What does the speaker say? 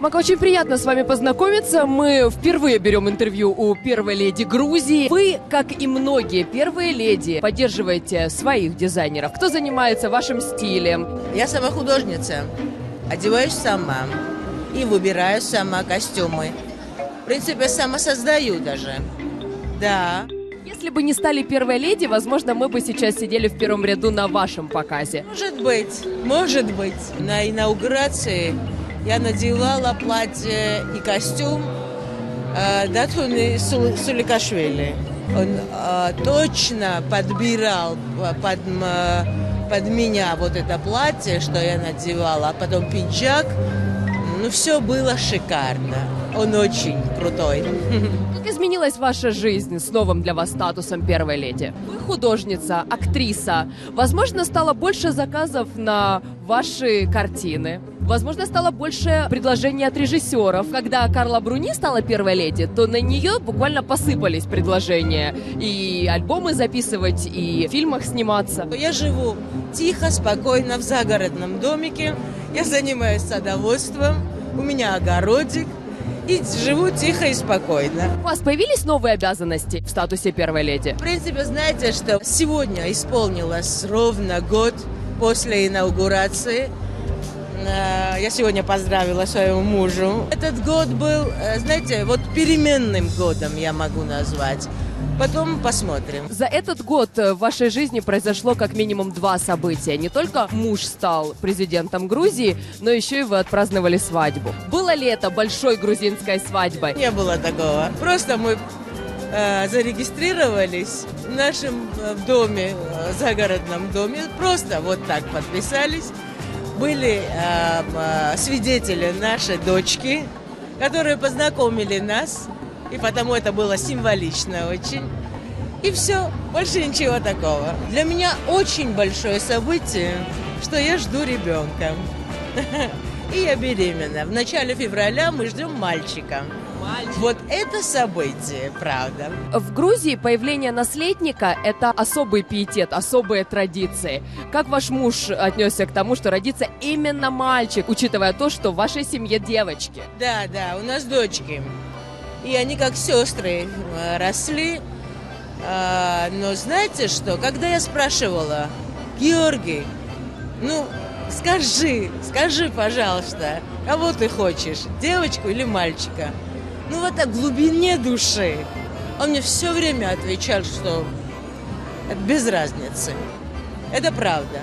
Мака, очень приятно с вами познакомиться. Мы впервые берем интервью у первой леди Грузии. Вы, как и многие первые леди, поддерживаете своих дизайнеров. Кто занимается вашим стилем? Я сама художница. Одеваюсь сама. И выбираю сама костюмы. В принципе, сама создаю даже. Да. Если бы не стали первой леди, возможно, мы бы сейчас сидели в первом ряду на вашем показе. Может быть, может быть. На инаугурации я надевала платье и костюм э, Датуни Сул- Суликашвили. Он э, точно подбирал под, под меня вот это платье, что я надевала, а потом пиджак. Ну, все было шикарно. Он очень крутой. Как изменилась ваша жизнь с новым для вас статусом первой леди? Вы художница, актриса. Возможно, стало больше заказов на ваши картины. Возможно, стало больше предложений от режиссеров. Когда Карла Бруни стала первой леди, то на нее буквально посыпались предложения. И альбомы записывать, и в фильмах сниматься. Я живу тихо, спокойно в загородном домике. Я занимаюсь садоводством. У меня огородик. И живу тихо и спокойно. У вас появились новые обязанности в статусе первой леди? В принципе, знаете, что сегодня исполнилось ровно год после инаугурации. Э, Я сегодня поздравила своего мужу. Этот год был, э, знаете, вот переменным годом я могу назвать. Потом посмотрим. За этот год э, в вашей жизни произошло как минимум два события. Не только муж стал президентом Грузии, но еще и вы отпраздновали свадьбу. Было ли это большой грузинской свадьбой? Не было такого. Просто мы э, зарегистрировались в нашем доме, загородном доме. Просто вот так подписались. Были э, э, свидетели нашей дочки, которые познакомили нас. И потому это было символично очень. И все, больше ничего такого. Для меня очень большое событие, что я жду ребенка. И я беременна. В начале февраля мы ждем мальчика. Вот это событие, правда. В Грузии появление наследника – это особый пиетет, особые традиции. Как ваш муж отнесся к тому, что родится именно мальчик, учитывая то, что в вашей семье девочки? Да, да, у нас дочки. И они как сестры э, росли. А, но знаете что, когда я спрашивала, Георгий, ну, скажи, скажи, пожалуйста, кого ты хочешь, девочку или мальчика? Ну, вот в глубине души. Он мне все время отвечал, что без разницы. Это правда.